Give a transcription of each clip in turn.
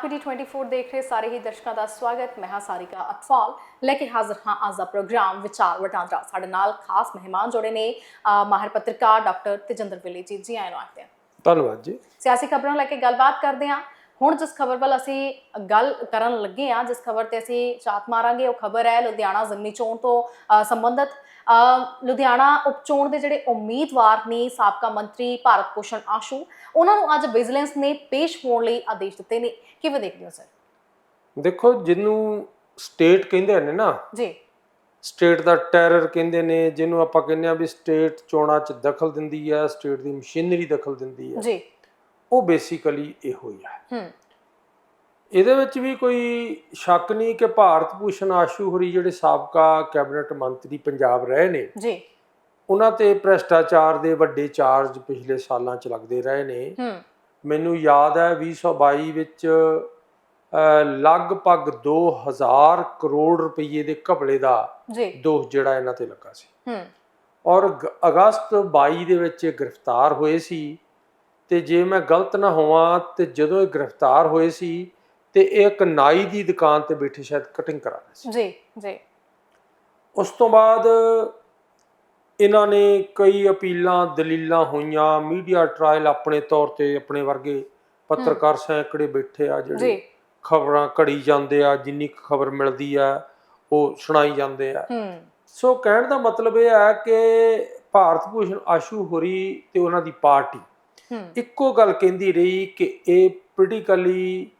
RPD 24 ਦੇਖ ਰਹੇ ਸਾਰੇ ਹੀ ਦਰਸ਼ਕਾਂ ਦਾ ਸਵਾਗਤ। ਮੈਂ ਹਾਂ ਸਾਰਿਕਾ ਅਟਵਾਲ ਲੈ ਕੇ ਹਾਜ਼ਰ ਹਾਂ ਅੱਜ ਦਾ ਪ੍ਰੋਗਰਾਮ ਵਿਚਾਰ ਵਟਾਂਦਰਾ। ਸਾਡੇ ਨਾਲ ਖਾਸ ਮਹਿਮਾਨ ਜੁੜੇ ਨੇ ਮਾਹਿਰ ਪੱਤਰਕਾਰ ਡਾਕਟਰ ਤੇਜਿੰਦਰ ਵਿਲੀ। ਜੀ ਜੀ ਆਇਆਂ ਨੂੰ ਆਖਦੇ ਹਾਂ। ਧੰਨਵਾਦ ਜੀ। ਸਿਆਸੀ ਖਬਰਾਂ ਲੈ ਕੇ ਗੱਲਬਾਤ ਕਰਦੇ ਹਾਂ। ਹੁਣ ਜਿਸ ਖਬਰ ਵੱਲ ਅਸੀਂ ਗੱਲ ਕਰਨ ਲੱਗੇ ਹਾਂ ਜਿਸ ਖਬਰ ਤੇ ਅਸੀਂ ਝਾਤ ਮਾਰਾਂਗੇ ਉਹ ਖਬਰ ਹੈ ਲੁਧਿਆਣਾ ਜ਼ਮਨੀ ਚੋਣ ਤੋਂ ਸੰਬੰਧਿਤ। ਲੁਧਿਆਣਾ ਉਪਚੋਣ ਦੇ ਜਿਹੜੇ ਉਮੀਦਵਾਰ ਨੇ ਸਾਬਕਾ ਮੰਤਰੀ ਭਾਰਤ ਭੂਸ਼ਣ ਆਸ਼ੂ ਉਹਨਾਂ ਨੂੰ ਅੱਜ ਵਿਜੀਲੈਂਸ ਨੇ ਪੇਸ਼ ਹੋਣ ਲਈ ਆਦੇਸ਼ ਦਿੱਤੇ ਨੇ। ਕਿਵੇਂ ਦੇਖਦੇ ਹੋ ਸਰ? ਦੇਖੋ ਜਿਹਨੂੰ ਸਟੇਟ ਕਹਿੰਦੇ ਨੇ ਨਾ ਜੀ। ਸਟੇਟ ਦਾ ਟੈਰਰ ਕਹਿੰਦੇ ਨੇ ਜਿਹਨੂੰ ਆਪਾਂ ਕਹਿੰਦੇ ਆ ਵੀ ਸਟੇਟ ਚੋਣਾਂ 'ਚ ਦਖਲ ਦਿੰਦੀ ਹੈ ਸਟੇਟ ਦੀ ਮਸ਼ੀਨਰੀ ਦਖਲ ਦਿੰਦੀ ਹੈ। ਜੀ। ਉਹ ਬੇਸਿਕਲੀ ਇਹੋ ਹੀ ਹੈ। ਹੂੰ। ਇਹਦੇ ਵਿੱਚ ਵੀ ਕੋਈ ਸ਼ੱਕ ਨਹੀਂ ਕਿ ਭਾਰਤ ਭੂਸ਼ਣ ਆਸ਼ੂ ਹਰੀ ਜਿਹੜੇ ਸਾਬਕਾ ਕੈਬਨਿਟ ਮੰਤਰੀ ਪੰਜਾਬ ਰਹੇ ਨੇ ਜੀ। ਉਹਨਾਂ ਤੇ ਭ੍ਰਸ਼ਟਾਚਾਰ ਦੇ ਵੱਡੇ ਚਾਰਜ ਪਿਛਲੇ ਸਾਲਾਂ 'ਚ ਲੱਗਦੇ ਰਹੇ ਨੇ। ਹੂੰ। ਮੈਨੂੰ ਯਾਦ ਹੈ 2022 ਵਿੱਚ ਲਗਭਗ 2000 ਕਰੋੜ ਰੁਪਏ ਦੇ ਘਪਲੇ ਦਾ ਦੋਸ਼ ਜਿਹੜਾ ਇਹਨਾਂ ਤੇ ਲੱਗਾ ਸੀ। ਹੂੰ। ਔਰ ਅਗਸਤ 22 ਦੇ ਵਿੱਚ ਇਹ ਗ੍ਰਿਫਤਾਰ ਹੋਏ ਸੀ ਤੇ ਜੇ ਮੈਂ ਗਲਤ ਨਾ ਹੋਵਾਂ ਤੇ ਜਦੋਂ ਇਹ ਗ੍ਰਿਫਤਾਰ ਹੋਏ ਸੀ ਤੇ ਇੱਕ ਨਾਈ ਦੀ ਦੁਕਾਨ ਤੇ ਬੈਠੇ ਸ਼ਾਇਦ ਕਟਿੰਗ ਕਰਾ ਰਹੇ ਸੀ। ਜੀ ਜੀ। ਉਸ ਤੋਂ ਬਾਅਦ ਇਹਨਾਂ ਨੇ ਕਈ ਅਪੀਲਾਂ ਦਲੀਲਾਂ ਹੋਈਆਂ ਮੀਡੀਆ ਟ੍ਰਾਇਲ ਆਪਣੇ ਤੌਰ ਤੇ ਆਪਣੇ ਵਰਗੇ ਪੱਤਰਕਾਰ ਸੈਂਕੜੇ ਬੈਠੇ ਆ ਜਿਹੜੇ ਖਬਰਾਂ ਘੜੀ ਜਾਂਦੇ ਆ ਜਿੰਨੀ ਖਬਰ ਮਿਲਦੀ ਆ ਉਹ ਸੁਣਾਈ ਜਾਂਦੇ ਆ। ਸੋ ਕਹਿਣ ਦਾ ਮਤਲਬ ਇਹ ਹੈ ਕਿ ਭਾਰਤ ਭੂਸ਼ਣ ਆਸ਼ੂ ਹੋਰੀ ਤੇ ਉਹਨਾਂ ਦੀ ਪਾਰਟੀ ਇੱਕੋ ਗੱਲ ਕਹਿੰਦੀ ਰਹੀ ਕਿ ਇਹ ਪੋਲੀਟੀਕਲੀ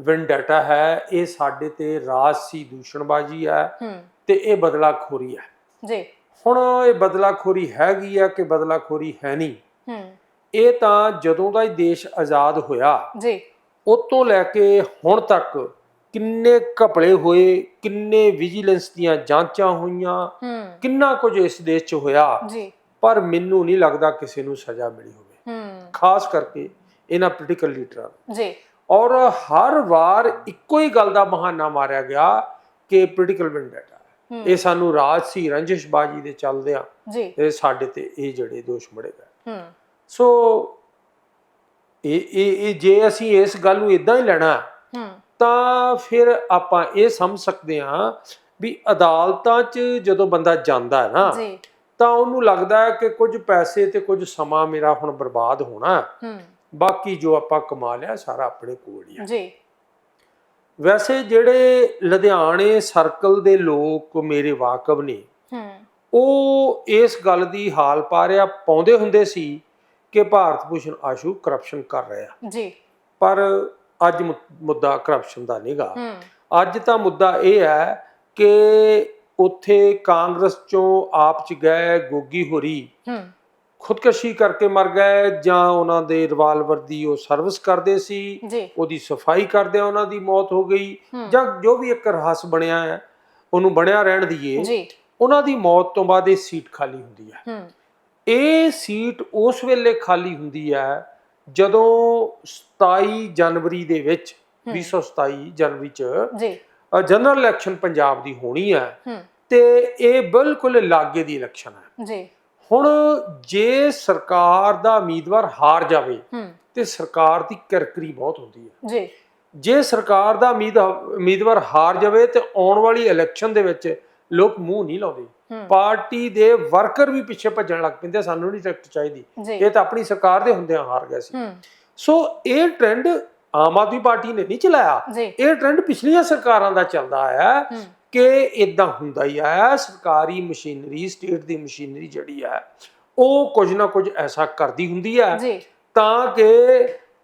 ਵੈਂਡੇਟਾ ਹੈ ਇਹ ਸਾਡੇ ਤੇ ਰਾਜਸੀ ਦੂਸ਼ਣਬਾਜ਼ੀ ਹੈ ਤੇ ਇਹ ਬਦਲਾਖੋਰੀ ਹੈ। ਜੀ। ਹੁਣ ਇਹ ਬਦਲਾਖੋਰੀ ਹੈਗੀ ਆ ਕਿ ਬਦਲਾਖੋਰੀ ਹੈ ਨਹੀਂ? ਹੂੰ। ਇਹ ਤਾਂ ਜਦੋਂ ਦਾ ਹੀ ਦੇਸ਼ ਆਜ਼ਾਦ ਹੋਇਆ ਜੀ। ਉਤੋਂ ਲੈ ਕੇ ਹੁਣ ਤੱਕ ਕਿੰਨੇ ਘਪਲੇ ਹੋਏ ਕਿੰਨੇ ਵਿਜੀਲੈਂਸ ਦੀਆਂ ਜਾਂਚਾਂ ਹੋਈਆਂ ਹੂੰ। ਕਿੰਨਾ ਕੁਝ ਇਸ ਦੇਸ਼ 'ਚ ਹੋਇਆ ਜੀ। ਪਰ ਮੈਨੂੰ ਨਹੀਂ ਲੱਗਦਾ ਕਿਸੇ ਨੂੰ ਸਜ਼ਾ ਮਿਲੀ ਹੋਵੇ। ਹੂੰ। ਖਾਸ ਕਰਕੇ ਇਹਨਾਂ ਪੋਲੀਟੀਕਲ ਲੀਡਰਾਂ ਜੀ। ਔਰ ਹਰ ਵਾਰ ਇੱਕੋ ਹੀ ਗੱਲ ਦਾ ਬਹਾਨਾ ਮਾਰਿਆ ਗਿਆ ਕਿ ਪੋਲੀਟੀਕਲ ਵੈਂਡੇਟਾ ਹੂੰ। ਇਹ ਸਾਨੂੰ ਰਾਜਸੀ ਰੰਜਿਸ਼ਬਾਜੀ ਦੇ ਚੱਲਦੇ ਆ ਜੀ। ਇਹ ਸਾਡੇ ਤੇ ਇਹ ਜਿਹੜੇ ਦੋਸ਼ ਮੜੇ ਗਏ। ਹੂੰ। ਸੋ ਇਹ ਇਹ ਜੇ ਅਸੀਂ ਇਸ ਗੱਲ ਨੂੰ ਇਦਾਂ ਹੀ ਲੈਣਾ ਹੂੰ ਤਾਂ ਫਿਰ ਆਪਾਂ ਇਹ ਸਮਝ ਸਕਦੇ ਹਾਂ ਵੀ ਅਦਾਲਤਾਂ 'ਚ ਜਦੋਂ ਬੰਦਾ ਜਾਂਦਾ ਹੈ ਨਾ ਜੀ। ਤਾਂ ਉਹਨੂੰ ਲੱਗਦਾ ਹੈ ਕਿ ਕੁਝ ਪੈਸੇ ਤੇ ਕੁਝ ਸਮਾਂ ਮੇਰਾ ਹੁਣ ਬਰਬਾਦ ਹੋਣਾ ਬਾਕੀ ਜੋ ਆਪਾਂ ਕਮਾ ਲਿਆ ਸਾਰਾ ਆਪਣੇ ਕੋਲ ਹੀ ਹੈ ਜੀ। ਵੈਸੇ ਜਿਹੜੇ ਲੁਧਿਆਣੇ ਸਰਕਲ ਦੇ ਲੋਕ ਮੇਰੇ ਵਾਕਬ ਨੇ ਹੂੰ। ਉਹ ਇਸ ਗੱਲ ਦੀ ਹਾਲ ਪਾਰਿਆ ਪਾਉਂਦੇ ਹੁੰਦੇ ਸੀ ਕਿ ਭਾਰਤ ਭੂਸ਼ਣ ਆਸ਼ੂ ਕਰਪਸ਼ਨ ਕਰ ਰਿਹਾ। ਜੀ। ਪਰ ਅੱਜ ਮੁੱਦਾ ਕਰਪਸ਼ਨ ਦਾ ਨਹੀਂਗਾ ਅੱਜ ਤਾਂ ਮੁੱਦਾ ਇਹ ਹੈ ਕਿ ਉੱਥੇ ਕਾਂਗਰਸ ਚੋਂ ਆਪ ਚ ਗਏ ਗੋਗੀ ਹੋਰੀ ਖੁਦਕਸ਼ੀ ਕਰਕੇ ਮਰ ਗਏ ਜਾਂ ਉਹਨਾਂ ਦੇ ਰਿਵਾਲਵਰ ਦੀ ਉਹ ਸਰਵਿਸ ਕਰਦੇ ਸੀ ਉਹਦੀ ਸਫ਼ਾਈ ਕਰਦਿਆਂ ਉਹਨਾਂ ਦੀ ਮੌਤ ਹੋ ਗਈ। ਜਾਂ ਜੋ ਵੀ ਇੱਕ ਰਹੱਸ ਬਣਿਆ ਹੈ ਉਹਨੂੰ ਬਣਿਆ ਰਹਿਣ ਦਈਏ ਜੀ। ਉਹਨਾਂ ਦੀ ਮੌਤ ਤੋਂ ਬਾਅਦ ਇਹ ਸੀਟ ਖਾਲੀ ਹੁੰਦੀ ਹੈ। ਇਹ ਸੀਟ ਉਸ ਵੇਲੇ ਖਾਲੀ ਹੁੰਦੀ ਹੈ ਜਦੋਂ 27 ਜਨਵਰੀ ਦੇ ਵਿੱਚ ਹੂੰ। 2027 ਜਨਵਰੀ ਚ ਜੀ। ਜਨਰਲ ਇਲੈਕਸ਼ਨ ਪੰਜਾਬ ਦੀ ਹੋਣੀ ਹੈ ਹੂੰ। ਤੇ ਇਹ ਬਿਲਕੁਲ ਲਾਗੇ ਦੀ ਇਲੈਕਸ਼ਨ ਹੈ। ਜੀ। ਹੁਣ ਜੇ ਸਰਕਾਰ ਦਾ ਉਮੀਦਵਾਰ ਹਾਰ ਜਾਵੇ ਤੇ ਸਰਕਾਰ ਦੀ ਕਿਰਕਰੀ ਬਹੁਤ ਹੁੰਦੀ ਹੈ। ਜੀ। ਜੇ ਸਰਕਾਰ ਦਾ ਉਮੀਦ ਉਮੀਦਵਾਰ ਹਾਰ ਜਾਵੇ ਤੇ ਆਉਣ ਵਾਲੀ ਇਲੈਕਸ਼ਨ ਦੇ ਵਿੱਚ ਲੋਕ ਮੂੰਹ ਨਹੀਂ ਲਾਉਂਦੇ। ਪਾਰਟੀ ਦੇ ਵਰਕਰ ਵੀ ਪਿੱਛੇ ਭੱਜਣ ਲੱਗ ਪੈਂਦੇ ਸਾਨੂੰ ਨਹੀਂ ਟਿਕਟ ਚਾਹੀਦੀ। ਇਹ ਤਾਂ ਆਪਣੀ ਸਰਕਾਰ ਦੇ ਹੁੰਦਿਆਂ ਹਾਰ ਗਏ ਸੀ। ਸੋ ਇਹ ਟ੍ਰੈਂਡ ਆਮ ਆਦਮੀ ਪਾਰਟੀ ਨੇ ਨਹੀਂ ਚਲਾਇਆ। ਇਹ ਟ੍ਰੈਂਡ ਪਿਛਲੀਆਂ ਸਰਕਾਰਾਂ ਦਾ ਚੱਲਦਾ ਆਇਆ। ਕਿ ਇਦਾਂ ਹੁੰਦਾ ਹੀ ਆਇਆ ਸਰਕਾਰੀ ਮਸ਼ੀਨਰੀ ਸਟੇਟ ਦੀ ਮਸ਼ੀਨਰੀ ਜਿਹੜੀ ਹੈ ਉਹ ਕੁਝ ਨਾ ਕੁਝ ਐਸਾ ਕਰਦੀ ਹੁੰਦੀ ਜੀ। ਤਾਂ ਕਿ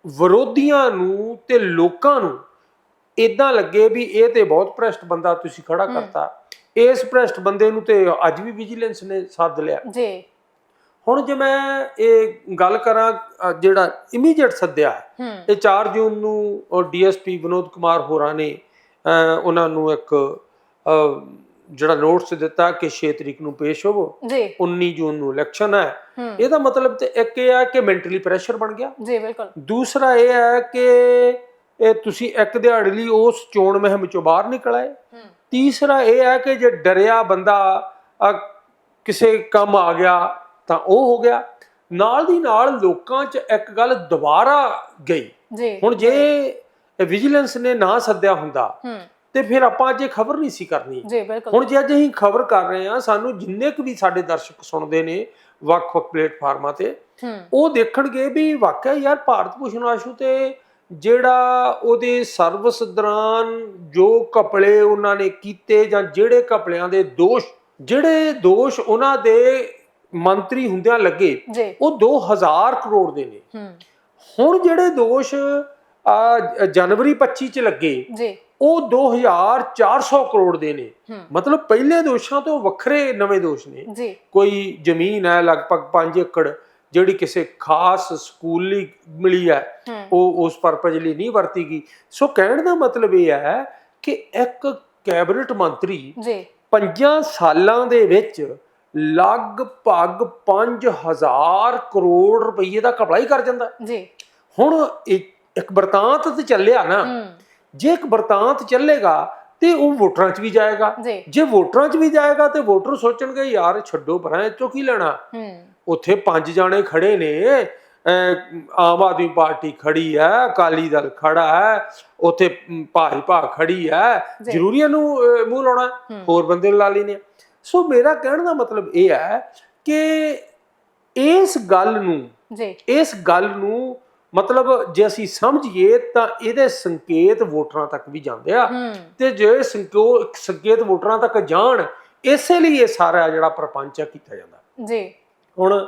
ਵਿਰੋਧੀਆਂ ਨੂੰ ਤੇ ਲੋਕਾਂ ਨੂੰ ਇਦਾਂ ਲੱਗੇ ਵੀ ਇਹ ਤੇ ਬਹੁਤ ਭ੍ਰਸ਼ਟ ਬੰਦਾ ਤੁਸੀਂ ਖੜਾ ਕਰਤਾ। ਇਸ ਭ੍ਰਸ਼ਟ ਬੰਦੇ ਨੂੰ ਤੇ ਅੱਜ ਵੀ ਵਿਜੀਲੈਂਸ ਨੇ ਸੱਦ ਲਿਆ। ਜੀ। ਹੁਣ ਜੇ ਮੈਂ ਇਹ ਗੱਲ ਕਰਾਂ ਜਿਹੜਾ ਇਮੀਡੀਏਟ ਸੱਦਿਆ ਇਹ 4 ਜੂਨ ਨੂੰ ਡੀਐਸਪੀ ਵਿਨੋਦ ਕੁਮਾਰ ਹੋਰਾਂ ਨੇ ਉਹਨਾਂ ਨੂੰ ਇੱਕ ਜਿਹੜਾ ਨੋਟਿਸ ਦਿੱਤਾ ਕਿ 6 ਤਰੀਕ ਨੂੰ ਪੇਸ਼ ਹੋਵੋ। ਜੀ। 19 ਜੂਨ ਨੂੰ ਇਲੈਕਸ਼ਨ ਹੈ। ਇਹਦਾ ਮਤਲਬ ਤੇ ਇੱਕ ਇਹ ਹੈ ਕਿ ਮੈਂਟਲੀ ਪ੍ਰੈਸ਼ਰ ਬਣ ਗਿਆ। ਜੀ ਬਿਲਕੁਲ। ਦੂਸਰਾ ਇਹ ਹੈ ਕਿ ਇਹ ਤੁਸੀਂ ਇੱਕ ਦਿਹਾੜੇ ਲਈ ਉਸ ਚੋਣ ਮਹਿਮ ਚੋਂ ਬਾਹਰ ਨਿਕਲ ਆਏ ਤੀਸਰਾ ਇਹ ਹੈ ਕਿ ਜੇ ਡਰਿਆ ਬੰਦਾ ਕਿਸੇ ਕੰਮ ਆ ਗਿਆ ਤਾਂ ਉਹ ਹੋ ਗਿਆ। ਨਾਲ ਦੀ ਨਾਲ ਲੋਕਾਂ 'ਚ ਇੱਕ ਗੱਲ ਦੁਬਾਰਾ ਗਈ। ਜੀ। ਹੁਣ ਜੇ ਵਿਜੀਲੈਂਸ ਨੇ ਨਾ ਸੱਦਿਆ ਹੁੰਦਾ ਤੇ ਫਿਰ ਆਪਾਂ ਅੱਜ ਇਹ ਖਬਰ ਨਹੀਂ ਸੀ ਕਰਨੀ। ਜੀ ਬਿਲਕੁਲ। ਹੁਣ ਜੇ ਅੱਜ ਅਸੀਂ ਖਬਰ ਕਰ ਰਹੇ ਹਾਂ ਸਾਨੂੰ ਜਿੰਨੇ ਕੁ ਵੀ ਸਾਡੇ ਦਰਸ਼ਕ ਸੁਣਦੇ ਨੇ ਵੱਖ-ਵੱਖ ਪਲੇਟਫਾਰਮਾਂ ਤੇ ਉਹ ਦੇਖਣਗੇ ਵੀ ਵਾਕਿਆ ਯਾਰ ਭਾਰਤ ਭੂਸ਼ਣ ਆਸ਼ੂ ਤੇ ਜਿਹੜਾ ਉਹਦੇ ਸਰਵਿਸ ਦੌਰਾਨ ਜੋ ਕਪੜੇ ਉਹਨਾਂ ਨੇ ਕੀਤੇ ਜਾਂ ਜਿਹੜੇ ਕਪੜਿਆਂ ਦੇ ਦੋਸ਼ ਜਿਹੜੇ ਦੋਸ਼ ਉਹਨਾਂ ਦੇ ਮੰਤਰੀ ਹੁੰਦਿਆਂ ਲੱਗੇ ਉਹ 2000 ਕਰੋੜ ਦੇ ਨੇ। ਹੁਣ ਜਿਹੜੇ ਦੋਸ਼ ਆ ਜਨਵਰੀ 25 ਚ ਲੱਗੇ ਜੀ। ਉਹ 2400 ਕਰੋੜ ਦੇ ਨੇ। ਮਤਲਬ ਪਹਿਲੇ ਦੋਸ਼ਾਂ ਤੋਂ ਵੱਖਰੇ ਨਵੇਂ ਦੋਸ਼ ਨੇ। ਜੀ। ਕੋਈ ਜ਼ਮੀਨ ਹੈ ਲਗਭਗ 5 ਏਕੜ ਜਿਹੜੀ ਕਿਸੇ ਖਾਸ ਸਕੂਲ ਲਈ ਮਿਲੀ ਹੈ ਉਹ ਉਸ ਪਰਪਸ ਲਈ ਨਹੀਂ ਵਰਤੀ ਗਈ। ਸੋ ਕਹਿਣ ਦਾ ਮਤਲਬ ਇਹ ਹੈ ਕਿ ਇੱਕ ਕੈਬਨਿਟ ਮੰਤਰੀ ਜੀ। ਪੰਜਾਂ ਸਾਲਾਂ ਦੇ ਵਿੱਚ ਲਗਭਗ 5000 ਕਰੋੜ ਰੁਪਏ ਦਾ ਘਪਲਾ ਹੀ ਕਰ ਜਾਂਦਾ। ਜੀ। ਹੁਣ ਇੱਕ ਵਰਤਾਂਤ ਤੇ ਚੱਲਿਆ ਨਾ ਜੇ ਇੱਕ ਵਰਤਾਂਤ ਚੱਲੇਗਾ ਤੇ ਉਹ ਵੋਟਰਾਂ 'ਚ ਵੀ ਜਾਏਗਾ। ਜੀ। ਵੋਟਰਾਂ 'ਚ ਵੀ ਜਾਏਗਾ ਤੇ ਵੋਟਰ ਸੋਚਣਗੇ ਯਾਰ ਛੱਡੋ ਪਰਾਂ 'ਚੋਂ ਕੀ ਲੈਣਾ? ਉੱਥੇ ਪੰਜ ਜਾਣੇ ਖੜੇ ਨੇ। ਆਮ ਆਦਮੀ ਪਾਰਟੀ ਖੜੀ ਹੈ ਅਕਾਲੀ ਦਲ ਖੜਾ ਹੈ ਉੱਥੇ ਭਾਜਪਾ ਖੜੀ ਹੈ। ਜੀ। ਜ਼ਰੂਰੀ ਇਹਨੂੰ ਅਹ, ਮੂੰਹ ਲਾਉਣਾ। ਹੋਰ ਬੰਦੇ ਨੂੰ ਲਾ ਲੈਣੇ ਸੋ ਮੇਰਾ ਕਹਿਣ ਦਾ ਮਤਲਬ ਇਹ ਹੈ ਕਿ ਇਸ ਗੱਲ ਨੂੰ ਜੀ। ਇਸ ਗੱਲ ਨੂੰ ਮਤਲਬ ਜੇ ਅਸੀਂ ਸਮਝੀਏ ਤਾਂ ਇਹਦੇ ਸੰਕੇਤ ਵੋਟਰਾਂ ਤੱਕ ਵੀ ਜਾਂਦੇ ਆ। ਤੇ ਜੇ ਸੰਕੋ ਸੰਕੇਤ ਵੋਟਰਾਂ ਤੱਕ ਜਾਣ ਇਸੇ ਲਈ ਇਹ ਸਾਰਾ ਜਿਹੜਾ ਪ੍ਰਪੰਚ ਆ ਕੀਤਾ ਜਾਂਦਾ। ਜੀ। ਹੁਣ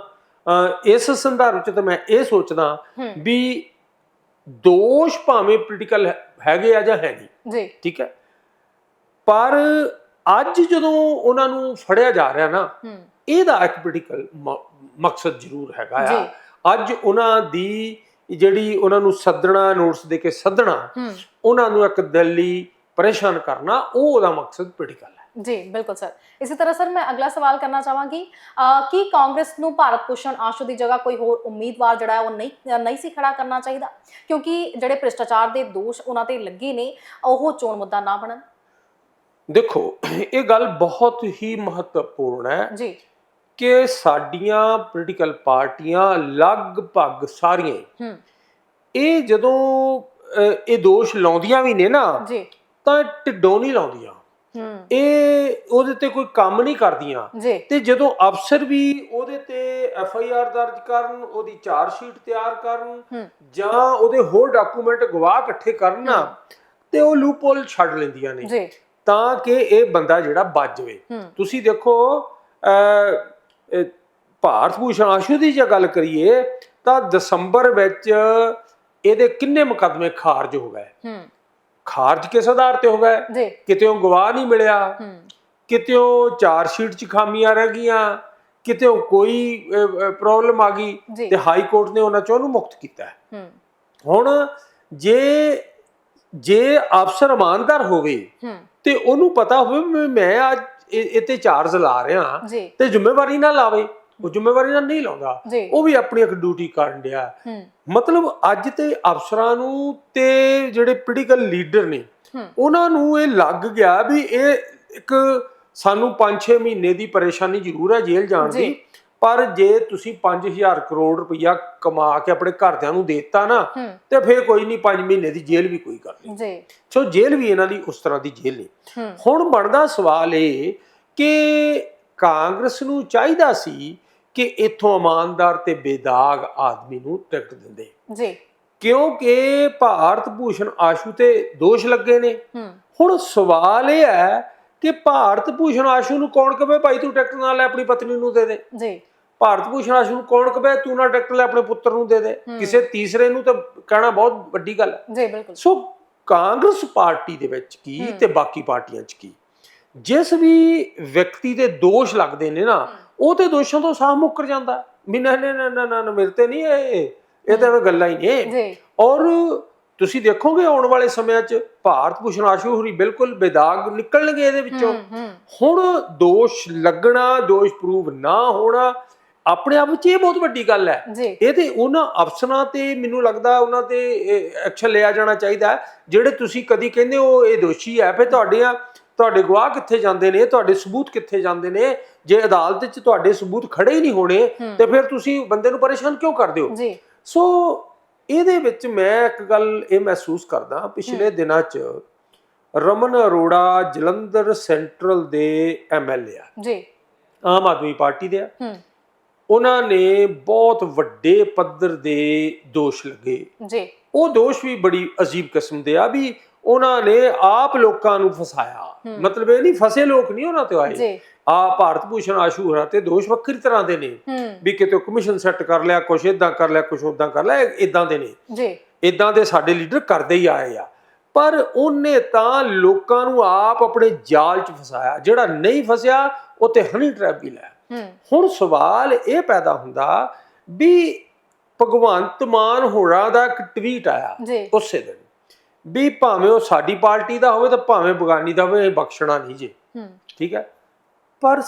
ਇਸ ਸੰਦਰਭ ਚ ਤਾਂ ਮੈਂ ਇਹ ਸੋਚਦਾ ਵੀ ਦੋਸ਼ ਭਾਵੇਂ ਪੋਲੀਟੀਕਲ ਹੈਗੇ ਆ ਜਾਂ ਹੈ ਨਹੀਂ। ਜੀ। ਠੀਕ ਹੈ? ਪਰ ਅੱਜ ਜਦੋਂ ਉਹਨਾਂ ਨੂੰ ਫੜਿਆ ਜਾ ਰਿਹਾ ਨਾ ਇਹਦਾ ਇੱਕ ਪੋਲੀਟੀਕਲ ਮਕਸਦ ਜ਼ਰੂਰ ਹੈਗਾ ਆ। ਅੱਜ ਉਹਨਾਂ ਦੀ ਜਿਹੜੀ ਉਹਨਾਂ ਨੂੰ ਸੱਦਣਾ ਨੋਟਿਸ ਦੇ ਕੇ ਸੱਦਣਾ ਉਹਨਾਂ ਨੂੰ ਇੱਕ ਦਿੱਲੀ ਪਰੇਸ਼ਾਨ ਕਰਨਾ ਉਹ ਉਹਦਾ ਮਕਸਦ ਪੋਲੀਟੀਕਲ ਹੈ। ਜੀ ਬਿਲਕੁਲ ਸਰ। ਇਸੇ ਤਰ੍ਹਾਂ ਸਰ ਮੈਂ ਅਗਲਾ ਸਵਾਲ ਕਰਨਾ ਚਾਹਾਂਗੀ ਕੀ ਕਾਂਗਰਸ ਨੂੰ ਭਾਰਤ ਭੂਸ਼ਣ ਆਸ਼ੂ ਦੀ ਜਗ੍ਹਾ ਕੋਈ ਹੋਰ ਉਮੀਦਵਾਰ ਜਿਹੜਾ ਹੈ ਉਹ ਨਹੀਂ ਨਹੀਂ ਸੀ ਖੜਾ ਕਰਨਾ ਚਾਹੀਦਾ? ਕਿਉਂਕਿ ਜਿਹੜੇ ਭ੍ਰਿਸ਼ਟਾਚਾਰ ਦੇ ਦੋਸ਼ ਉਹਨਾਂ ਤੇ ਲੱਗੇ ਨੇ ਉਹ ਚੋਣ ਮੁੱਦਾ ਨਾ ਬਣਨ। ਦੇਖੋ ਇਹ ਗੱਲ ਬਹੁਤ ਹੀ ਮਹੱਤਵਪੂਰਨ ਹੈ। ਜੀ। ਕਿ ਸਾਡੀਆਂ ਪੋਲੀਟੀਕਲ ਪਾਰਟੀਆਂ ਲਗਭਗ ਸਾਰੀਆਂ ਇਹ ਜਦੋਂ ਇਹ ਦੋਸ਼ ਲਾਉਂਦੀਆਂ ਵੀ ਨੇ ਨਾ ਜੀ। ਤਾਂ ਢਿੱਡੋਂ ਨਹੀਂ ਲਾਉਂਦੀਆਂ। ਇਹ ਉਹਦੇ ਤੇ ਕੋਈ ਕੰਮ ਨਹੀਂ ਕਰਦੀਆਂ। ਤੇ ਜਦੋਂ ਅਫਸਰ ਵੀ ਉਹਦੇ ਤੇ ਐਫ ਆਈ ਆਰ ਦਰਜ ਕਰਨ ਉਹਦੀ ਚਾਰਜ ਸ਼ੀਟ ਤਿਆਰ ਕਰਨ ਜਾਂ ਉਹਦੇ ਹੋਰ ਡਾਕੂਮੈਂਟ ਗਵਾਹ ਇਕੱਠੇ ਕਰਨ ਨਾ ਤੇ ਉਹ ਲੂਪਹੋਲ ਛੱਡ ਲੈਂਦੀਆਂ ਨੇ। ਤਾਂ ਕਿ ਇਹ ਬੰਦਾ ਜਿਹੜਾ ਬਚ ਜਾਵੇ। ਤੁਸੀਂ ਦੇਖੋ ਭਾਰਤ ਭੂਸ਼ਣ ਆਸ਼ੂ ਦੀ ਜੇ ਗੱਲ ਕਰੀਏ ਤਾਂ ਦਸੰਬਰ ਵਿੱਚ ਇਹਦੇ ਕਿੰਨੇ ਮੁਕੱਦਮੇ ਖਾਰਜ ਹੋ ਗਏ? ਹੂੰ। ਖਾਰਜ ਕਿਸ ਆਧਾਰ ਤੇ ਹੋ ਗਏ? ਕਿਤੇੋਂ ਗਵਾਹ ਨਹੀਂ ਮਿਲਿਆ? ਹੂੰ। ਕਿਤੇੋਂ ਚਾਰ ਸ਼ੀਟ 'ਚ ਖਾਮੀਆਂ ਰਹਿ ਗਈਆਂ? ਕਿਤੇੋਂ ਕੋਈ ਪ੍ਰੋਬਲਮ ਆ ਗਈ? ਤੇ ਹਾਈ ਕੋਰਟ ਨੇ ਉਹਨਾਂ ਚੋਂ ਉਹਨੂੰ ਮੁਕਤ ਕੀਤਾ। ਹੈ। ਹੁਣ ਜੇ ਜੇ ਅਫਸਰ ਇਮਾਨਦਾਰ ਹੋਵੇ ਹੂੰ। ਤੇ ਉਹਨੂੰ ਪਤਾ ਹੋਵੇ ਮੈਂ ਅੱਜ ਤੇ ਚਾਰਜ ਲਾ ਰਿਹਾ। ਤੇ ਜ਼ਿੰਮੇਵਾਰੀ ਨਾ ਲਾਵੇ ਉਹ ਜ਼ਿੰਮੇਵਾਰੀ ਨਾਲ ਨਹੀਂ ਲਾਉਂਦਾ। ਉਹ ਵੀ ਆਪਣੀ ਇੱਕ ਡਿਊਟੀ ਕਰਨ ਡਿਆ। ਮਤਲਬ ਅੱਜ ਤੇ ਅਫਸਰਾਂ ਨੂੰ ਤੇ ਜਿਹੜੇ ਪੋਲੀਟੀਕਲ ਲੀਡਰ ਨੇ ਉਹਨਾਂ ਨੂੰ ਇਹ ਲੱਗ ਗਿਆ ਵੀ ਇਹ ਇੱਕ ਸਾਨੂੰ 5-6 ਮਹੀਨੇ ਦੀ ਪਰੇਸ਼ਾਨੀ ਜ਼ਰੂਰ ਹੈ ਜੇਲ੍ਹ ਜਾਣ। ਦੀ। ਪਰ ਜੇ ਤੁਸੀਂ 5000 ਕਰੋੜ ਰੁਪਈਆ ਕਮਾ ਕੇ ਆਪਣੇ ਘਰਦਿਆਂ ਨੂੰ ਦੇਤਾ ਨਾ ਤੇ ਫਿਰ ਕੋਈ ਨਹੀਂ 5 ਮਹੀਨੇ ਦੀ ਜੇਲ੍ਹ ਵੀ ਕੋਈ ਗੱਲ ਨਹੀਂ। ਜੀ। ਸੋ ਜੇਲ੍ਹ ਵੀ ਇਹਨਾਂ ਲਈ ਉਸ ਤਰ੍ਹਾਂ ਦੀ ਜੇਲ੍ਹ ਨਹੀਂ। ਹੁਣ ਬਣਦਾ ਸਵਾਲ ਇਹ ਕਿ ਕਾਂਗਰਸ ਨੂੰ ਚਾਹੀਦਾ ਸੀ ਕਿ ਇੱਥੋਂ ਇਮਾਨਦਾਰ ਤੇ ਬੇਦਾਗ ਆਦਮੀ ਨੂੰ ਟਿਕਟ ਦਿੰਦੇ। ਜੀ। ਕਿਉਂਕਿ ਭਾਰਤ ਭੂਸ਼ਣ ਆਸ਼ੂ ਤੇ ਦੋਸ਼ ਲੱਗੇ ਨੇ। ਹੁਣ ਸਵਾਲ ਇਹ ਹੈ ਕਿ ਭਾਰਤ ਭੂਸ਼ਣ ਆਸ਼ੂ ਨੂੰ ਕੌਣ ਕਹੇ ਭਾਈ ਤੂੰ ਟਿਕਟ ਨਾ ਲੈ ਆਪਣੀ ਪਤਨੀ ਨੂੰ ਦੇ ਦੇ। ਜੀ। ਭਾਰਤ ਭੂਸ਼ਣ ਆਸ਼ੂ ਨੂੰ ਕੌਣ ਕਹੇ ਤੂੰ ਨਾ ਟਿਕਟ ਲੈ ਆਪਣੇ ਪੁੱਤਰ ਨੂੰ ਦੇ ਦੇ। ਕਿਸੇ ਤੀਸਰੇ ਨੂੰ ਤਾਂ ਕਹਿਣਾ ਬਹੁਤ ਵੱਡੀ ਗੱਲ ਹੈ। ਜੀ ਬਿਲਕੁਲ। ਸੋ ਕਾਂਗਰਸ ਪਾਰਟੀ ਦੇ ਵਿੱਚ ਕੀ। ਤੇ ਬਾਕੀ ਪਾਰਟੀਆਂ 'ਚ ਕੀ? ਜਿਸ ਵੀ ਵਿਅਕਤੀ ਦੇ ਦੋਸ਼ ਲੱਗਦੇ ਨੇ ਨਾ ਉਹ ਤੇ ਦੋਸ਼ਾਂ ਤੋਂ ਸਾਹ ਮੁੱਕਰ ਜਾਂਦਾ। ਵੀ ਨਾ ਨਾ ਨਾ ਨਾ ਮੇਰੇ ਤੇ ਨਹੀਂ ਇਹ ਇਹ ਤਾਂ ਗੱਲਾਂ ਹੀ ਨੇ ਜੀ। ਔਰ ਤੁਸੀਂ ਦੇਖੋਗੇ ਆਉਣ ਵਾਲੇ ਸਮਿਆਂ 'ਚ ਭਾਰਤ ਭੂਸ਼ਣ ਆਸ਼ੂ ਹੋਰੀ ਬਿਲਕੁਲ ਬੇਦਾਗ ਨਿਕਲਣਗੇ ਇਹਦੇ ਵਿੱਚੋਂ। ਹੁਣ ਦੋਸ਼ ਲੱਗਣਾ ਦੋਸ਼ ਪ੍ਰੂਵ ਨਾ ਹੋਣਾ ਆਪਣੇ ਆਪ ਵਿੱਚ ਇਹ ਬਹੁਤ ਵੱਡੀ ਗੱਲ ਹੈ। ਇਹ ਤੇ ਉਹਨਾਂ ਅਫਸਰਾਂ ਤੇ ਮੈਨੂੰ ਲੱਗਦਾ ਉਹਨਾਂ ਤੇ ਐਕਸ਼ਨ ਲਿਆ ਜਾਣਾ ਚਾਹੀਦਾ। ਜਿਹੜੇ ਤੁਸੀਂ ਕਦੀ ਕਹਿੰਦੇ ਹੋ ਇਹ ਦੋਸ਼ੀ ਹੈ ਫਿਰ ਤੁਹਾਡੀਆਂ ਤੁਹਾਡੇ ਗਵਾਹ ਕਿੱਥੇ ਜਾਂਦੇ ਨੇ ਤੁਹਾਡੇ ਸਬੂਤ ਕਿੱਥੇ ਜਾਂਦੇ ਨੇ? ਜੇ ਅਦਾਲਤ 'ਚ ਤੁਹਾਡੇ ਸਬੂਤ ਖੜੇ ਹੀ ਨਹੀਂ ਹੋਣੇ। ਤੇ ਫਿਰ ਤੁਸੀਂ ਬੰਦੇ ਨੂੰ ਪਰੇਸ਼ਾਨ ਕਿਉਂ ਕਰਦੇ ਹੋ? ਜੀ। ਸੋ ਇਹਦੇ ਵਿੱਚ ਮੈਂ ਇੱਕ ਗੱਲ ਇਹ ਮਹਿਸੂਸ ਕਰਦਾ ਪਿਛਲੇ ਦਿਨਾਂ 'ਚ ਰਮਨ ਅਰੋੜਾ ਜਲੰਧਰ ਸੈਂਟਰਲ ਦੇ ਐਮਐਲਏ ਆ। ਜੀ। ਆਮ ਆਦਮੀ ਪਾਰਟੀ ਦੇ ਆ। ਉਹਨਾਂ ਨੇ ਬਹੁਤ ਵੱਡੇ ਪੱਧਰ ਦੇ ਦੋਸ਼ ਲੱਗੇ। ਜੀ। ਉਹ ਦੋਸ਼ ਵੀ ਬੜੀ ਅਜੀਬ ਕਿਸਮ ਦੇ ਆ ਵੀ ਉਹਨਾਂ ਨੇ ਆਪ ਲੋਕਾਂ ਨੂੰ ਫਸਾਇਆ। ਮਤਲਬ ਇਹ ਨਹੀਂ ਫਸੇ ਲੋਕ ਨਹੀਂ ਉਹਨਾਂ ਤੇ ਆਏ। ਆ ਭਾਰਤ ਭੂਸ਼ਣ ਆਸ਼ੂ ਹੋਰਾਂ ਤੇ ਦੋਸ਼ ਵੱਖਰੀ ਤਰ੍ਹਾਂ ਦੇ ਨੇ। ਵੀ ਕਿਤੇ ਕਮਿਸ਼ਨ ਸੈੱਟ ਕਰ ਲਿਆ ਕੁਛ ਇਦਾਂ ਕਰ ਲਿਆ ਕੁਛ ਉਦਾਂ ਕਰ ਲਿਆ ਇਦਾਂ ਦੇ ਨੇ। ਜੀ। ਇਦਾਂ ਦੇ ਸਾਡੇ ਲੀਡਰ ਕਰਦੇ ਹੀ ਆਏ ਆ। ਪਰ ਉਹਨੇ ਤਾਂ ਲੋਕਾਂ ਨੂੰ ਆਪ ਆਪਣੇ ਜਾਲ 'ਚ ਫਸਾਇਆ। ਜਿਹੜਾ ਨਹੀਂ ਫਸਿਆ ਉਹ ਤੇ ਹਨੀ ਟ੍ਰੈਪ ਵੀ ਹੂੰ। ਹੁਣ ਸਵਾਲ ਇਹ ਪੈਦਾ ਹੁੰਦਾ ਵੀ ਭਗਵੰਤ ਮਾਨ ਹੋਰਾਂ ਦਾ ਇੱਕ ਟਵੀਟ ਆਇਆ ਉਸੇ ਦਿਨ। ਵੀ ਭਾਵੇਂ ਉਹ ਸਾਡੀ ਪਾਰਟੀ ਦਾ ਹੋਵੇ ਤਾਂ ਭਾਵੇਂ ਬਗਾਨੀ ਦਾ ਹੋਵੇ ਇਹ ਬਖਸ਼ਣਾ ਨਹੀਂ ਜੀ। ਠੀਕ ਹੈ? ਪਰ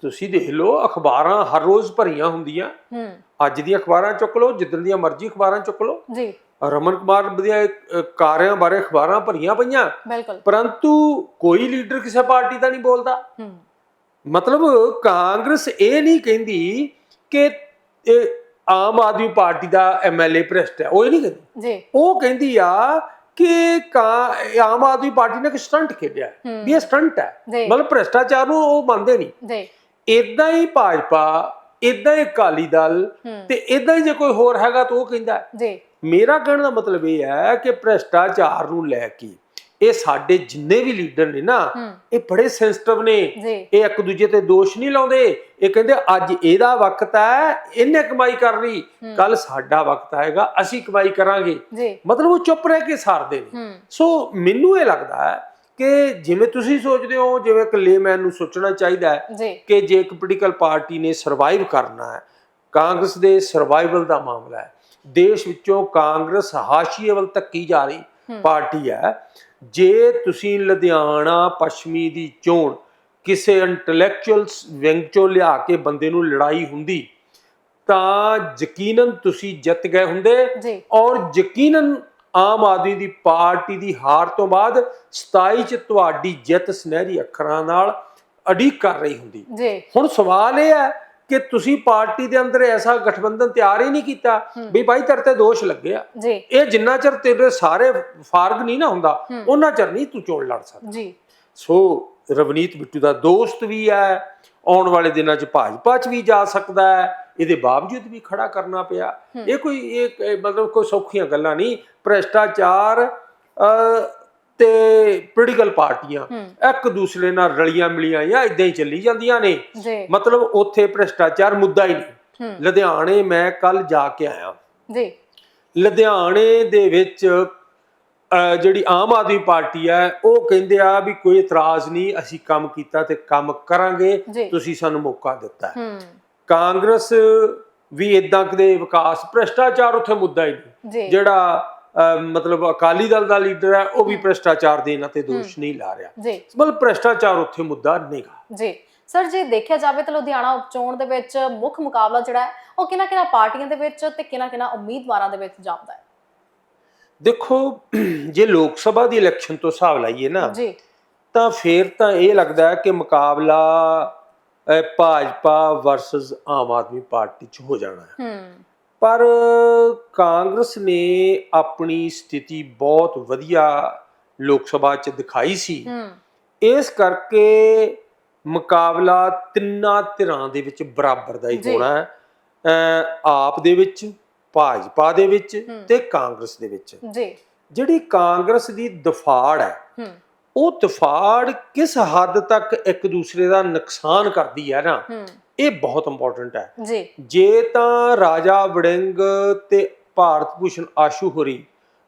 ਤੁਸੀਂ ਦੇਖ ਲਓ ਅਖਬਾਰਾਂ ਹਰ ਰੋਜ਼ ਭਰੀਆਂ ਹੁੰਦੀਆਂ। ਹੂੰ। ਅੱਜ ਦੀਆਂ ਅਖਬਾਰਾਂ ਚੁੱਕ ਲਓ ਜਿੱਦਣ ਦੀਆਂ ਮਰਜ਼ੀ ਅਖਬਾਰਾਂ ਚੁੱਕ ਲਓ। ਜੀ। ਰਮਨ ਕੁਮਾਰ ਅ, ਕਾਰਿਆਂ ਬਾਰੇ ਅਖਬਾਰਾਂ ਭਰੀਆਂ ਪਈਆਂ। ਬਿਲਕੁਲ। ਪਰੰਤੂ ਕੋਈ ਲੀਡਰ ਕਿਸੇ ਪਾਰਟੀ ਦਾ ਨਹੀਂ ਬੋਲਦਾ। ਹੂੰ। ਮਤਲਬ ਕਾਂਗਰਸ ਇਹ ਨਹੀਂ ਕਹਿੰਦੀ ਕਿ ਇਹ ਆਮ ਆਦਮੀ ਪਾਰਟੀ ਦਾ ਐਮਐਲਏ ਭ੍ਰਿਸ਼ਟ ਹੈ। ਉਹ ਇਹ ਨਹੀਂ ਕਹਿੰਦੀ। ਜੀ। ਉਹ ਕਹਿੰਦੀ ਆ ਕਿ ਕਾ- ਆਮ ਆਦਮੀ ਪਾਰਟੀ ਨੇ ਇੱਕ ਸਟੰਟ ਖੇਡਿਆ ਹੂੰ। ਵੀ ਇਹ ਸਟੰਟ ਹੈ। ਜੀ। ਮਤਲਬ ਭ੍ਰਿਸ਼ਟਾਚਾਰ ਨੂੰ ਉਹ ਮੰਨਦੇ ਨਹੀਂ। ਜੀ। ਇਦਾਂ ਹੀ ਭਾਜਪਾ ਇਦਾਂ ਹੀ ਅਕਾਲੀ ਦਲ ਹੂੰ। ਤੇ ਇਦਾਂ ਹੀ ਜੇ ਕੋਈ ਹੋਰ ਹੈਗਾ ਤਾਂ ਉਹ ਕਹਿੰਦਾ ਹੈ। ਜੀ। ਮੇਰਾ ਕਹਿਣ ਦਾ ਮਤਲਬ ਇਹ ਹੈ ਕਿ ਭ੍ਰਿਸ਼ਟਾਚਾਰ ਨੂੰ ਲੈ ਕੇ ਇਹ ਸਾਡੇ ਜਿੰਨੇ ਵੀ ਲੀਡਰ ਨੇ ਨਾ ਇਹ ਬੜੇ ਸੈਂਸਿਟਿਵ ਨੇ। ਇਹ ਇੱਕ ਦੂਜੇ ਤੇ ਦੋਸ਼ ਨਹੀਂ ਲਾਉਂਦੇ। ਇਹ ਕਹਿੰਦੇ ਅੱਜ ਇਹਦਾ ਵਕਤ ਹੈ ਇਹਨੇ ਕਮਾਈ ਕਰ ਲਈ। ਕੱਲ ਸਾਡਾ ਵਕਤ ਆਏਗਾ ਅਸੀਂ ਕਮਾਈ ਕਰਾਂਗੇ। ਮਤਲਬ ਉਹ ਚੁੱਪ ਰਹਿ ਕੇ ਸਾਰਦੇ ਨੇ। ਸੋ ਮੈਨੂੰ ਇਹ ਲੱਗਦਾ ਹੈ ਕਿ ਜਿਵੇਂ ਤੁਸੀਂ ਸੋਚਦੇ ਹੋ ਜਿਵੇਂ ਇੱਕ ਲੇਮੈਨ ਨੂੰ ਸੋਚਣਾ ਚਾਹੀਦਾ ਹੈ ਕਿ ਜੇ ਇੱਕ ਪੋਲੀਟੀਕਲ ਪਾਰਟੀ ਨੇ ਸਰਵਾਈਵ ਕਰਨਾ ਹੈ ਕਾਂਗਰਸ ਦੇ ਸਰਵਾਈਵਲ ਦਾ ਮਾਮਲਾ ਹੈ। ਦੇਸ਼ ਵਿੱਚੋਂ ਕਾਂਗਰਸ ਹਾਸ਼ੀਏ ਵੱਲ ਧੱਕੀ ਜਾ ਰਹੀ ਪਾਰਟੀ ਹੈ। ਜੇ ਤੁਸੀਂ ਲੁਧਿਆਣਾ ਪੱਛਮੀ ਦੀ ਚੋਣ ਕਿਸੇ ਇੰਟੈਲੈਕਚੁਅਲਸ ਵਿੰਗ ਚੋਂ ਲਿਆ ਕੇ ਬੰਦੇ ਨੂੰ ਲੜਾਈ ਹੁੰਦੀ ਤਾਂ ਯਕੀਨਨ ਤੁਸੀਂ ਜਿੱਤ ਗਏ ਹੁੰਦੇ ਔਰ ਯਕੀਨਨ ਆਮ ਆਦਮੀ ਦੀ ਪਾਰਟੀ ਦੀ ਹਾਰ ਤੋਂ ਬਾਅਦ 27 ਚ ਤੁਹਾਡੀ ਜਿੱਤ ਸੁਨਹਿਰੀ ਅੱਖਰਾਂ ਨਾਲ ਅਡੀਕ ਕਰ ਰਹੀ ਹੁੰਦੀ। ਜੀ। ਹੁਣ ਸਵਾਲ ਇਹ ਹੈ ਕਿ ਤੁਸੀਂ ਪਾਰਟੀ ਦੇ ਅੰਦਰ ਐਸਾ ਗਠਬੰਧਨ ਤਿਆਰ ਹੀ ਨਹੀਂ ਕੀਤਾ ਵੀ ਭਾਈ ਤੇਰੇ ਤੇ ਦੋਸ਼ ਲੱਗੇ ਆ। ਜੀ। ਇਹ ਜਿੰਨਾ ਚਿਰ ਤੇਰੇ ਸਾਰੇ ਫਾਰਗ ਨਹੀਂ ਨਾ ਹੁੰਦਾ ਉਹਨਾਂ ਚਿਰ ਨਹੀਂ ਤੂੰ ਚੋਣ ਲੜ ਸਕਦਾ। ਜੀ। ਸੋ ਰਵਨੀਤ ਬਿੱਟੂ ਦਾ ਦੋਸਤ ਵੀ ਹੈ ਆਉਣ ਵਾਲੇ ਦਿਨਾਂ 'ਚ ਭਾਜਪਾ 'ਚ ਵੀ ਜਾ ਸਕਦਾ ਹੈ ਇਹਦੇ ਬਾਵਜੂਦ ਵੀ ਖੜਾ ਕਰਨਾ ਪਿਆ। ਇਹ ਕੋਈ ਇਹ ਮਤਲਬ ਕੋਈ ਸੌਖੀਆਂ ਗੱਲਾਂ ਨਹੀਂ। ਭ੍ਰਿਸ਼ਟਾਚਾਰ ਤੇ ਪੋਲੀਟੀਕਲ ਪਾਰਟੀਆਂ ਇੱਕ ਦੂਸਰੇ ਨਾਲ ਰਲੀਆਂ ਮਿਲੀਆਂ ਜਾਂ ਇਦਾਂ ਹੀ ਚੱਲੀ ਜਾਂਦੀਆਂ ਨੇ। ਜੀ। ਮਤਲਬ ਉੱਥੇ ਭ੍ਰਿਸ਼ਟਾਚਾਰ ਮੁੱਦਾ ਹੀ ਨਹੀਂ। ਲੁਧਿਆਣੇ ਮੈਂ ਕੱਲ ਜਾ ਕੇ ਆਇਆ। ਜੀ। ਲੁਧਿਆਣੇ ਦੇ ਵਿੱਚ ਜਿਹੜੀ ਆਮ ਆਦਮੀ ਪਾਰਟੀ ਹੈ ਉਹ ਕਹਿੰਦੇ ਆ ਵੀ ਕੋਈ ਇਤਰਾਜ਼ ਨਹੀਂ ਅਸੀਂ ਕੰਮ ਕੀਤਾ ਤੇ ਕੰਮ ਕਰਾਂਗੇ। ਤੁਸੀਂ ਸਾਨੂੰ ਮੌਕਾ ਦਿੱਤਾ। ਕਾਂਗਰਸ ਵੀ ਇਦਾਂ ਕਦੇ ਵਿਕਾਸ ਭ੍ਰਿਸ਼ਟਾਚਾਰ ਉੱਥੇ ਮੁੱਦਾ ਹੀ ਨਹੀਂ। ਜਿਹੜਾ ਮਤਲਬ ਅਕਾਲੀ ਦਲ ਦਾ ਲੀਡਰ ਹੈ ਉਹ ਵੀ ਭ੍ਰਿਸ਼ਟਾਚਾਰ ਦੇ ਇਹਨਾਂ ਤੇ ਦੋਸ਼ ਨਹੀਂ ਲਾ ਰਿਹਾ। ਜੀ। ਮਤਲਬ ਭ੍ਰਿਸ਼ਟਾਚਾਰ ਉੱਥੇ ਮੁੱਦਾ ਨਹੀਂਗਾ। ਜੀ। ਸਰ ਜੇ ਦੇਖਿਆ ਜਾਵੇ ਤਾਂ ਲੁਧਿਆਣਾ ਉਪਚੋਣ ਦੇ ਵਿੱਚ ਮੁੱਖ ਮੁਕਾਬਲਾ ਜਿਹੜਾ ਹੈ ਉਹ ਕਿਹਨਾਂ ਕਿਹਨਾਂ ਪਾਰਟੀਆਂ ਦੇ ਵਿੱਚ ਤੇ ਕਿਹਨਾਂ ਕਿਹਨਾਂ ਉਮੀਦਵਾਰਾਂ ਦੇ ਵਿੱਚ ਜਾਪਦਾ ਹੈ? ਦੇਖੋ ਜੇ ਲੋਕ ਸਭਾ ਦੀ ਇਲੈਕਸ਼ਨ ਤੋਂ ਹਿਸਾਬ ਲਾਈਏ ਨਾ ਜੀ। ਤਾਂ ਫੇਰ ਤਾਂ ਇਹ ਲੱਗਦਾ ਹੈ ਕਿ ਮੁਕਾਬਲਾ ਭਾਜਪਾ ਵਰਸਸ ਆਮ ਆਦਮੀ ਪਾਰਟੀ ਚ ਹੋ ਜਾਣਾ ਹੈ। ਹੂੰ। ਪਰ ਕਾਂਗਰਸ ਨੇ ਆਪਣੀ ਸਥਿਤੀ ਬਹੁਤ ਵਧੀਆ ਲੋਕ ਸਭਾ ਚ ਦਿਖਾਈ ਸੀ। ਇਸ ਕਰਕੇ ਮੁਕਾਬਲਾ ਤਿੰਨਾਂ ਧਿਰਾਂ ਦੇ ਵਿੱਚ ਬਰਾਬਰ ਦਾ ਹੀ। ਹੋਣਾ ਹੈ। ਆਪ ਦੇ ਵਿੱਚ ਭਾਜਪਾ ਦੇ ਵਿੱਚ ਤੇ ਕਾਂਗਰਸ ਦੇ ਵਿੱਚ। ਜੀ। ਜਿਹੜੀ ਕਾਂਗਰਸ ਦੀ ਦਫਾੜ ਹੈ ਉਹ ਦਫਾੜ ਕਿਸ ਹੱਦ ਤੱਕ ਇੱਕ ਦੂਸਰੇ ਦਾ ਨੁਕਸਾਨ ਕਰਦੀ ਹੈ ਨਾ? ਇਹ ਬਹੁਤ ਇੰਪੋਰਟੈਂਟ ਹੈ। ਜੀ। ਜੇ ਤਾਂ ਰਾਜਾ ਵੜਿੰਗ ਤੇ ਭਾਰਤ ਭੂਸ਼ਣ ਆਸ਼ੂ ਹੋਰੀ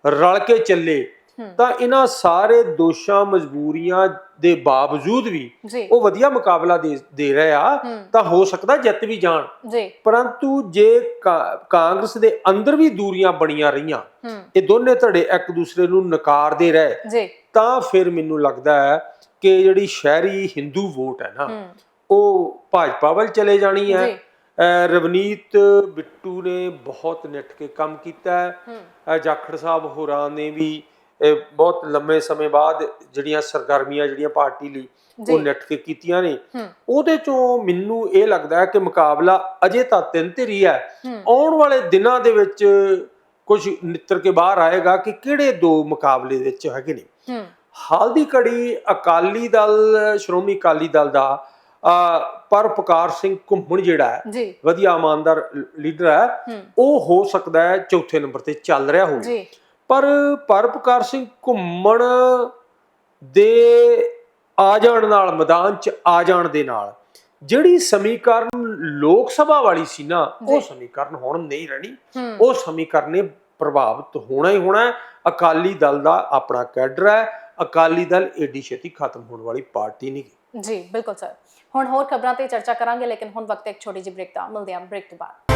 ਰਲ ਕੇ ਚੱਲੇ ਤਾਂ ਇਹਨਾਂ ਸਾਰੇ ਦੋਸ਼ਾਂ ਮਜਬੂਰੀਆਂ ਦੇ ਬਾਵਜੂਦ ਵੀ ਉਹ ਵਧੀਆ ਮੁਕਾਬਲਾ ਦੇ ਰਹੇ ਆ ਤਾਂ ਹੋ ਸਕਦਾ ਜਿੱਤ ਵੀ ਜਾਣ। ਜੀ। ਪਰੰਤੂ ਜੇ ਕਾਂਗਰਸ ਦੇ ਅੰਦਰ ਵੀ ਦੂਰੀਆਂ ਬਣੀਆਂ ਰਹੀਆਂ ਇਹ ਦੋਨੇ ਧੜੇ ਇੱਕ ਦੂਸਰੇ ਨੂੰ ਨਕਾਰਦੇ ਰਹੇ ਤਾਂ ਫਿਰ ਮੈਨੂੰ ਲੱਗਦਾ ਹੈ ਕਿ ਜਿਹੜੀ ਸ਼ਹਿਰੀ ਹਿੰਦੂ ਵੋਟ ਹੈ ਨਾ ਉਹ ਭਾਜਪਾ ਵੱਲ ਚਲੇ ਜਾਣੀ ਹੈ। ਰਵਨੀਤ ਬਿੱਟੂ ਨੇ ਬਹੁਤ ਨਿੱਠ ਕੇ ਕੰਮ ਕੀਤਾ ਹੈ। ਜਾਖੜ ਸਾਹਿਬ ਹੋਰਾਂ ਨੇ ਵੀ ਬਹੁਤ ਲੰਮੇ ਸਮੇਂ ਬਾਅਦ ਜਿਹੜੀਆਂ ਸਰਗਰਮੀਆਂ ਜਿਹੜੀਆਂ ਪਾਰਟੀ ਲਈ। ਉਹ ਨਿੱਠ ਕੇ ਕੀਤੀਆਂ ਨੇ। ਉਹਦੇ ਚੋਂ ਮੈਨੂੰ ਇਹ ਲੱਗਦਾ ਹੈ ਕਿ ਮੁਕਾਬਲਾ ਅਜੇ ਤਾਂ ਤਿੰਨ ਧਿਰੀ ਹੈ। ਹੂੰ। ਆਉਣ ਵਾਲੇ ਦਿਨਾਂ ਦੇ ਵਿੱਚ ਕੁਝ ਨਿੱਤਰ ਕੇ ਬਾਹਰ ਆਏਗਾ ਕਿ ਕਿਹੜੇ ਦੋ ਮੁਕਾਬਲੇ ਵਿੱਚ ਹੈਗੇ ਨੇ। ਹਾਲ ਦੀ ਘੜੀ ਅਕਾਲੀ ਦਲ ਸ਼੍ਰੋਮਣੀ ਅਕਾਲੀ ਦਲ ਦਾ ਪਰਪਕਾਰ ਸਿੰਘ ਘੁੰਮਣ ਜਿਹੜਾ ਹੈ ਵਧੀਆ ਇਮਾਨਦਾਰ ਲੀਡਰ ਹੈ ਉਹ ਹੋ ਸਕਦਾ ਹੈ ਚੌਥੇ ਨੰਬਰ ਤੇ ਚੱਲ ਰਿਹਾ ਹੋਵੇ। ਜੀ। ਪਰ ਪਰਪਕਾਰ ਸਿੰਘ ਘੁੰਮਣ ਦੇ ਆ ਜਾਣ ਨਾਲ ਮੈਦਾਨ 'ਚ ਆ ਜਾਣ ਦੇ ਨਾਲ ਜਿਹੜੀ ਸਮੀਕਰਨ ਲੋਕ ਸਭਾ ਵਾਲੀ ਸੀ ਨਾ ਉਹ। ਸਮੀਕਰਨ ਹੁਣ ਨਹੀਂ ਰਹਿਣੀ। ਉਹ ਸਮੀਕਰਨ ਨੇ ਪ੍ਰਭਾਵਿਤ ਹੋਣਾ ਹੀ ਹੋਣਾ। ਅਕਾਲੀ ਦਲ ਦਾ ਆਪਣਾ ਕੈਡਰ ਹੈ। ਅਕਾਲੀ ਦਲ ਏਡੀ ਛੇਤੀ ਖਤਮ ਹੋਣ ਵਾਲੀ ਪਾਰਟੀ ਨਹੀਂ। ਜੀ ਬਿਲਕੁਲ ਸਰ। ਹੁਣ ਹੋਰ ਖਬਰਾਂ ਤੇ ਚਰਚਾ ਕਰਾਂਗੇ, ਲੇਕਿਨ ਹੁਣ ਵਕਤ ਇੱਕ ਛੋਟੀ ਜਿਹੀ ਬ੍ਰੇਕ ਦਾ, ਮਿਲਦੇ ਹਾਂ ਬ੍ਰੇਕ ਤੋਂ ਬਾਅਦ।